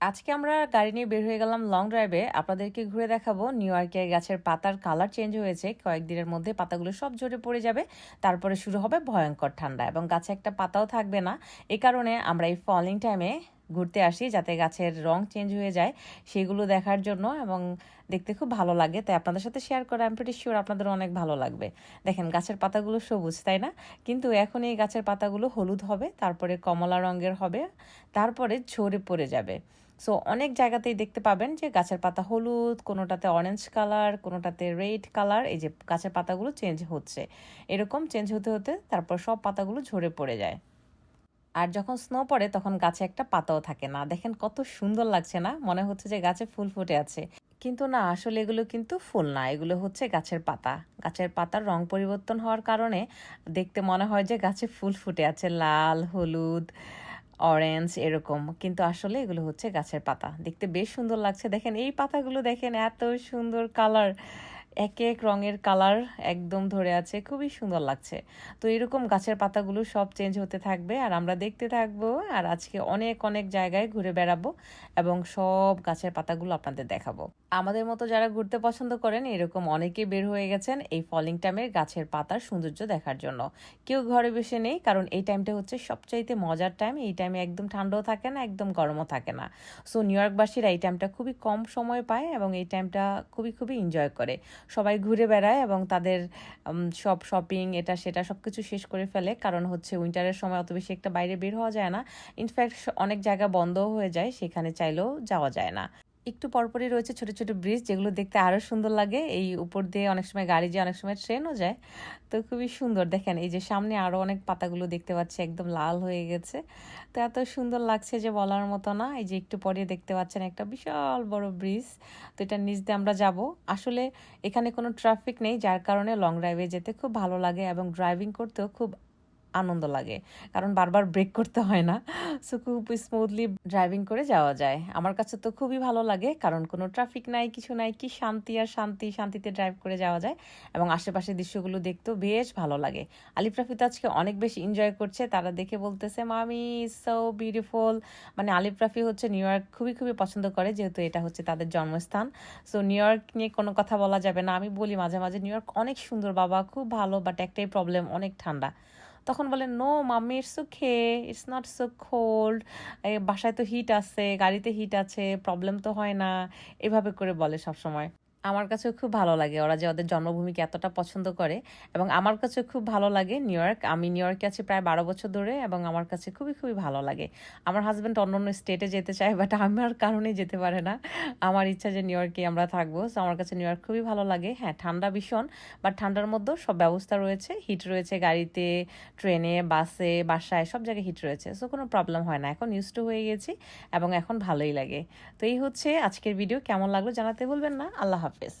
আজকে আমরা গাড়ি নিয়ে বের হয়ে গেলাম লং ড্রাইভে আপনাদেরকে ঘুরে দেখাবো নিউ ইয়র্কের গাছের পাতার কালার চেঞ্জ হয়েছে। কয়েকদিনের মধ্যে পাতাগুলো সব ঝরে পড়ে যাবে। তারপরে শুরু হবে ভয়ঙ্কর ঠান্ডা এবং গাছে একটা পাতাও থাকবে না। এ কারণে আমরা এই ফলিং টাইমে ঘুরতে আসি যাতে গাছের রং চেঞ্জ হয়ে যায় সেগুলো দেখার জন্য এবং দেখতে খুব ভালো লাগে। তাই আপনাদের সাথে শেয়ার করে আমি প্রিটি শিওর আপনাদের অনেক ভালো লাগবে। দেখেন গাছের পাতাগুলো সবুজ, তাই না? কিন্তু এখন এই গাছের পাতাগুলো হলুদ হবে, তারপরে কমলা রঙের হবে, তারপরে ঝরে পড়ে যাবে। সো অনেক জায়গাতেই দেখতে পাবেন যে গাছের পাতা হলুদ, কোনোটাতে অরেঞ্জ কালার কোনোটাতে রেড কালার এই যে গাছের পাতাগুলো চেঞ্জ হচ্ছে। এরকম চেঞ্জ হতে হতে তারপর সব পাতাগুলো ঝরে পড়ে যায়। আর যখন স্নো পড়ে তখন গাছে একটা পাতাও থাকে না। দেখেন কত সুন্দর লাগছে না? মনে হচ্ছে যে গাছে ফুল ফুটে আছে। কিন্তু না, আসলে এগুলো কিন্তু ফুল না। এগুলো হচ্ছে গাছের পাতা। গাছের পাতার রং পরিবর্তন হওয়ার কারণে দেখতে মনে হয় যে গাছে ফুল ফুটে আছে। লাল, হলুদ অরেঞ্জ এরকম, কিন্তু আসলে এগুলো হচ্ছে গাছের পাতা। দেখতে বেশ সুন্দর লাগছে। দেখেন, এই পাতাগুলো দেখেন, এত সুন্দর কালার এক এক রঙের কালার একদম ধরে আছে, খুবই সুন্দর লাগছে। তো এরকম গাছের পাতাগুলো সব চেঞ্জ হতে থাকবে আর আমরা দেখতে থাকব আর আজকে অনেক অনেক জায়গায় ঘুরে বেড়াবো এবং সব গাছের পাতাগুলো আপনাদের দেখাবো। আমাদের মতো যারা ঘুরতে পছন্দ করেন, এরকম অনেকে বের হয়ে গেছেন এই ফলিং টাইমের গাছের পাতার সৌন্দর্য দেখার জন্য। কেউ ঘরে বসে নেই, কারণ এই টাইমটা হচ্ছে সবচাইতে মজার টাইম এই টাইমে একদম ঠান্ডাও থাকে না, একদম গরমও থাকে না। সো নিউ ইয়র্কবাসীরা এই টাইমটা খুবই কম সময় পায় এবং এই টাইমটা খুবই খুবই এনজয় করে। সবাই ঘুরে বেড়ায় এবং তাদের সব শপিং এটা সেটা সব কিছু শেষ করে ফেলে। কারণ হচ্ছে উইন্টারের সময় অত বেশি একটা বাইরে বের হওয়া যায় না। ইনফ্যাক্ট অনেক জায়গা বন্ধ হয়ে যায়, সেখানে চাইলেও যাওয়া যায় না। একটু পরপরই রয়েছে ছোট ছোট ব্রিজ যেগুলো দেখতে আরও সুন্দর লাগে। এই উপর দিয়ে অনেক সময় গাড়ি যায়, অনেক সময় ট্রেনও যায়। তো খুবই সুন্দর। দেখেন, এই যে সামনে আরও অনেক পাতাগুলো দেখতে পাচ্ছি, একদম লাল হয়ে গেছে। তো এত সুন্দর লাগছে যে বলার মতো না। এই যে একটু পরে দেখতে পাচ্ছেন একটা বিশাল বড় ব্রিজ তো এটা নিচ দিয়ে আমরা যাব। আসলে এখানে কোনো ট্রাফিক নেই, যার কারণে লং ড্রাইভে যেতে খুব ভালো লাগে এবং ড্রাইভিং করতেও খুব আনন্দ লাগে। কারণ বারবার ব্রেক করতে হয় না। সো খুব স্মুথলি ড্রাইভিং করে যাওয়া যায়। আমার কাছে তো খুবই ভালো লাগে। কারণ কোনো ট্রাফিক নাই, কিছু নাই, কি শান্তি আর শান্তি, শান্তিতে ড্রাইভ করে যাওয়া যায়। এবং আশেপাশের দৃশ্যগুলো দেখতেও বেশ ভালো লাগে। আলিফ রাফি তো আজকে অনেক বেশি এনজয় করছে। তারা দেখে বলতেছে, মামি সো বিউটিফুল মানে আলিফ রাফি হচ্ছে নিউ ইয়র্ক খুবই খুবই পছন্দ করে। যেহেতু এটা হচ্ছে তাদের জন্মস্থান। সো নিউ ইয়র্ক নিয়ে কোনো কথা বলা যাবে না। আমি বলি মাঝে মাঝে নিউ ইয়র্ক অনেক সুন্দর বাবা, খুব ভালো বাট একটাই প্রবলেম অনেক ঠান্ডা। তখন বলে no mummy it's okay it's not so cold বাসায় তো হিট আছে, গাড়িতে হিট আছে প্রবলেম তো হয় না, এভাবে করে বলে সবসময়। আমার কাছেও খুব ভালো লাগে ওরা যে ওদের জন্মভূমিকে এতটা পছন্দ করে এবং আমার কাছেও খুব ভালো লাগে নিউ ইয়র্ক। আমি নিউ ইয়র্কে আছি প্রায় বারো বছর ধরে এবং আমার কাছে খুবই খুবই ভালো লাগে। আমার হাজব্যান্ড অন্য অন্য স্টেটে যেতে চায় বাট আমার কারণেই যেতে পারে না। আমার ইচ্ছা যে নিউ ইয়র্কে আমরা থাকব। সো আমার কাছে নিউ ইয়র্ক খুবই ভালো লাগে। হ্যাঁ ঠান্ডা ভীষণ বাট ঠান্ডার মধ্যেও সব ব্যবস্থা রয়েছে। হিট রয়েছে গাড়িতে ট্রেনে বাসে বাসায়, সব জায়গায় হিট রয়েছে। সো কোনো প্রবলেম হয় না। এখন ইউজ টু হয়ে গেছি এবং এখন ভালোই লাগে। তো এই হচ্ছে আজকের ভিডিও কেমন লাগল জানাতে বলবেন না। আল্লাহ হাফেজ